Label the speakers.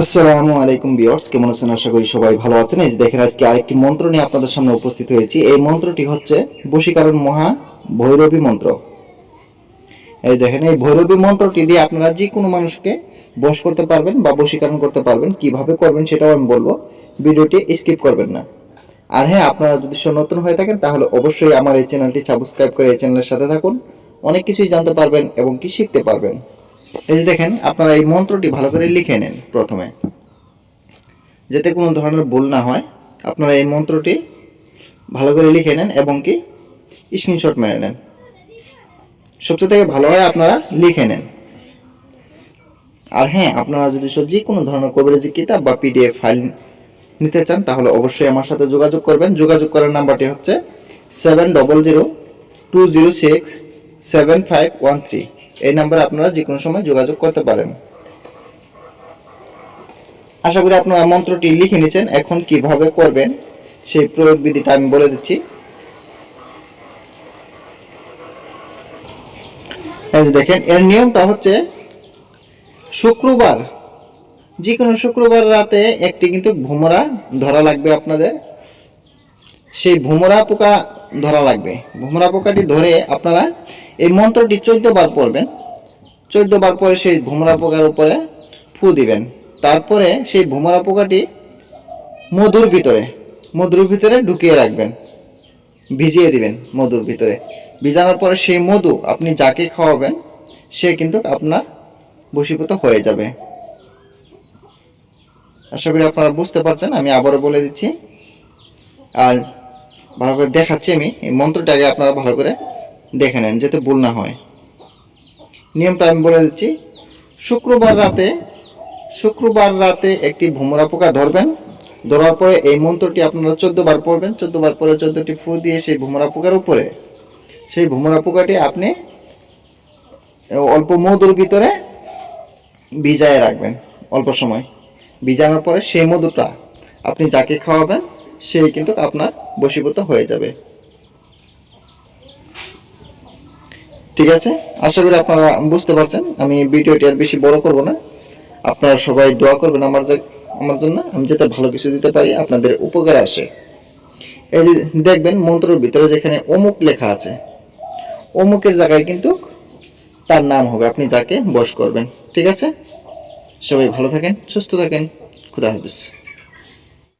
Speaker 1: আসসালামু আলাইকুম বিয়ার্স কেমন আছেন? আশা করি সবাই ভালো আছেন। এই দেখেন, আজকে আরেকটি মন্ত্র নিয়ে আপনাদের সামনে উপস্থিত হয়েছি। এই মন্ত্রটি হচ্ছে বশীকরণ মহা ভৈরবী মন্ত্র। এই দেখেন, এই ভৈরবী মন্ত্রটি দিয়ে আপনারা যে কোনো মানুষকে বশ করতে পারবেন বা বশীকরণ করতে পারবেন। কীভাবে করবেন সেটাও আমি বলব। ভিডিওটি স্কিপ করবেন না। আর হ্যাঁ আপনারা যদি নতুন হয়ে থাকেন, তাহলে অবশ্যই আমার এই চ্যানেলটি সাবস্ক্রাইব করে এই চ্যানেলের সাথে থাকুন। অনেক কিছুই জানতে পারবেন এবং কি শিখতে পারবেন। এই যে দেখেন, আপনারা এই মন্ত্রটি ভালো করে লিখে নেন প্রথমে। যাতে কোনো ধরনের ভুল না হয়, আপনারা এই মন্ত্রটি ভালো করে লিখে নেন এবং কি স্ক্রিনশট মেরে নেন। সবচেয়ে থেকে ভালো হয় আপনারা লিখে নেন। আর হ্যাঁ আপনারা যদি যে কোনো ধরনের কবিরাজি কিতাব বা পিডিএফ ফাইল নিতে চান, তাহলে অবশ্যই আমার সাথে যোগাযোগ করবেন। যোগাযোগ করার নাম্বারটি হচ্ছে seven double zero two zero six seven five one three এই নাম্বারে আপনারা যে কোনো সময় যোগাযোগ করতে পারেন। আশা করি আপনারা মন্ত্রটি লিখে নিয়েছেন, এখন কীভাবে করবেন সেই প্রয়োগ বিধিটা আমি বলে দিচ্ছি। দেখেন, এর নিয়মটা হচ্ছে শুক্রবার যে কোনো শুক্রবার রাতে একটি কিন্তু ভোমরা ধরা লাগবে আপনাদের। সেই ভোমরা পোকা ধরা লাগবে। ভোমরা পোকাটি ধরে আপনারা এই মন্ত্রটি চোদ্দ বার পড়বেন। চোদ্দ বার পরে সেই ভোমরা পোকার উপরে ফু দিবেন। তারপরে সেই ভোমরা পোকাটি মধুর ভিতরে মধুর ভিতরে ঢুকিয়ে রাখবেন। ভিজিয়ে দিবেন মধুর ভিতরে। ভিজানোর পরে সেই মধু আপনি যাকে খাওয়াবেন, সে কিন্তু আপনার বশীভূত হয়ে যাবে। আশা করি আপনারা বুঝতে পারছেন, আমি আবারও বলে দিচ্ছি। আর ভালো করে দেখাচ্ছি আমি, এই মন্ত্রটাকে আপনারা ভালো করে দেখে নেন যাতে ভুল না হয়। নিয়মটা আমি বলে দিচ্ছি। শুক্রবার রাতে শুক্রবার রাতে একটি ভোমরা পোকা ধরবেন। ধরার পরে এই মন্ত্রটি আপনারা চোদ্দ বার পড়বেন। চোদ্দ বার পরে চোদ্দটি ফু দিয়ে সেই ভোমরা পোকার উপরে, সেই ভোমরা পোকাটি আপনি অল্প মধুর ভিতরে ভিজায় রাখবেন অল্প সময়। ভিজানোর পরে সেই মধুটা আপনি যাকে খাওয়াবেন, সেই কিন্তু আপনার বশীভূত হয়ে যাবে। ঠিক আছে? আশা করি আপনারা বুঝতে পারছেন। আমি ভিডিওটি আর বেশি বড় করব না। আপনারা সবাই দোয়া করবেন আমার যে আমার জন্য। আমি যাতে ভালো কিছু দিতে পারি, আপনাদের উপকার আসে। এই যে দেখবেন, মন্ত্রের ভিতরে যেখানে অমুক লেখা আছে, অমুকের জায়গায় কিন্তু তার নাম হবে। আপনি যাকে বশ করবেন। ঠিক আছে? সবাই ভালো থাকেন, সুস্থ থাকেন। খুদা হাফিজ।